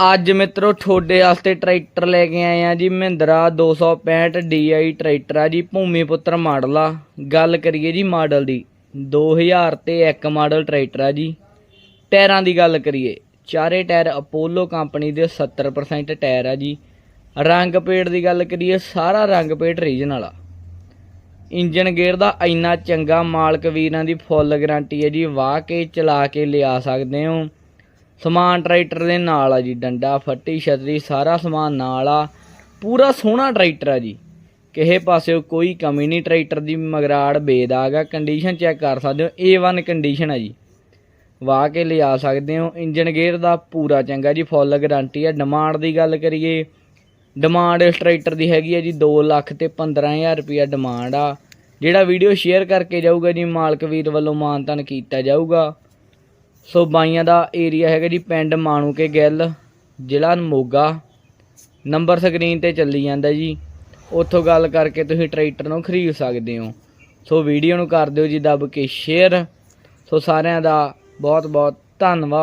ਅੱਜ ਮਿੱਤਰੋ ਤੁਹਾਡੇ ਵਾਸਤੇ ਟਰੈਕਟਰ ਲੈ ਕੇ ਆਏ ਆ ਜੀ, ਮਹਿੰਦਰਾ 265 DI ਟਰੈਕਟਰ ਆ ਜੀ ਭੂਮੀ ਪੁੱਤਰ ਮਾਡਲ ਆ। ਗੱਲ ਕਰੀਏ ਜੀ ਮਾਡਲ ਦੀ 2000 ਤੇ ਇੱਕ ਮਾਡਲ ਟਰੈਕਟਰ ਆ ਜੀ। ਟਾਇਰਾਂ ਦੀ ਗੱਲ ਕਰੀਏ, ਚਾਰੇ ਟਾਇਰ ਅਪੋਲੋ ਕੰਪਨੀ ਦੇ 70% ਟਾਇਰ ਆ ਜੀ। ਰੰਗ ਪੇਟ ਦੀ ਗੱਲ ਕਰੀਏ, ਸਾਰਾ ਰੰਗ ਪੇਟ ਰੀਜਨ ਵਾਲਾ ਇੰਜਨ ਗੇਅਰ ਦਾ ਇੰਨਾ ਚੰਗਾ ਮਾਲਕ ਵੀਰਾਂ ਦੀ ਫੁੱਲ ਗਾਰੰਟੀ ਹੈ ਜੀ, ਵਾਹ ਕੇ ਚਲਾ ਕੇ ਲਿਆ ਸਕਦੇ ਹੋ। ਸਮਾਨ ਟਰੈਕਟਰ ਦੇ ਨਾਲ ਆ ਜੀ, ਡੰਡਾ, ਫੱਟੀ, ਛਤਰੀ, ਸਾਰਾ ਸਮਾਨ ਨਾਲ ਆ। ਪੂਰਾ ਸੋਹਣਾ ਟਰੈਕਟਰ ਆ ਜੀ। ਕਿਸੇ ਪਾਸਿਓ ਕੋਈ ਕਮੀ ਨਹੀਂ ਟਰੈਕਟਰ ਦੀ, ਮਗਰਾੜ ਬੇਦਾਗ ਆ ਕੰਡੀਸ਼ਨ ਚੈੱਕ ਕਰ ਸਕਦੇ ਹੋ A1 ਕੰਡੀਸ਼ਨ ਆ ਜੀ। ਵਾਹ ਕੇ ਲਿਆ ਸਕਦੇ ਹੋ ਇੰਜਨ ਗੇਅਰ ਦਾ ਪੂਰਾ ਚੰਗਾ ਜੀ ਫੁੱਲ ਗਾਰੰਟੀ ਆ। ਡਿਮਾਂਡ ਦੀ ਗੱਲ ਕਰੀਏ ਡਿਮਾਂਡ ਇਸ ਟਰੈਕਟਰ ਦੀ ਹੈਗੀ ਆ ਜੀ 2 ਲੱਖ ਤੇ 15000 ਰੁਪਿਆ ਡਿਮਾਂਡ ਆ। ਜਿਹੜਾ ਵੀਡੀਓ ਸ਼ੇਅਰ ਕਰਕੇ ਜਾਊਗਾ ਜੀ, ਮਾਲਕ ਵੀਰ ਵੱਲੋਂ ਮਾਨਤਨ ਕੀਤਾ ਜਾਊਗਾ। ਸੋ ਬਾਈਆਂ ਦਾ ਏਰੀਆ ਹੈਗਾ ਜੀ ਪਿੰਡ ਮਾਣੂਕੇ ਗਿੱਲ, ਜ਼ਿਲ੍ਹਾ ਮੋਗਾ ਨੰਬਰ ਸਕਰੀਨ ਤੇ ਚੱਲੀ ਜਾਂਦਾ ਜੀ। ਉੱਥੋਂ ਗੱਲ ਕਰਕੇ ਤੁਸੀਂ ਟਰੈਕਟਰ ਨੂੰ ਖਰੀਦ ਸਕਦੇ ਹੋ। ਸੋ ਵੀਡੀਓ ਨੂੰ ਕਰ ਦਿਓ ਜੀ, ਦੱਬ ਕੇ ਸ਼ੇਅਰ ਸੋ ਸਾਰਿਆਂ ਦਾ ਬਹੁਤ ਬਹੁਤ ਧੰਨਵਾਦ।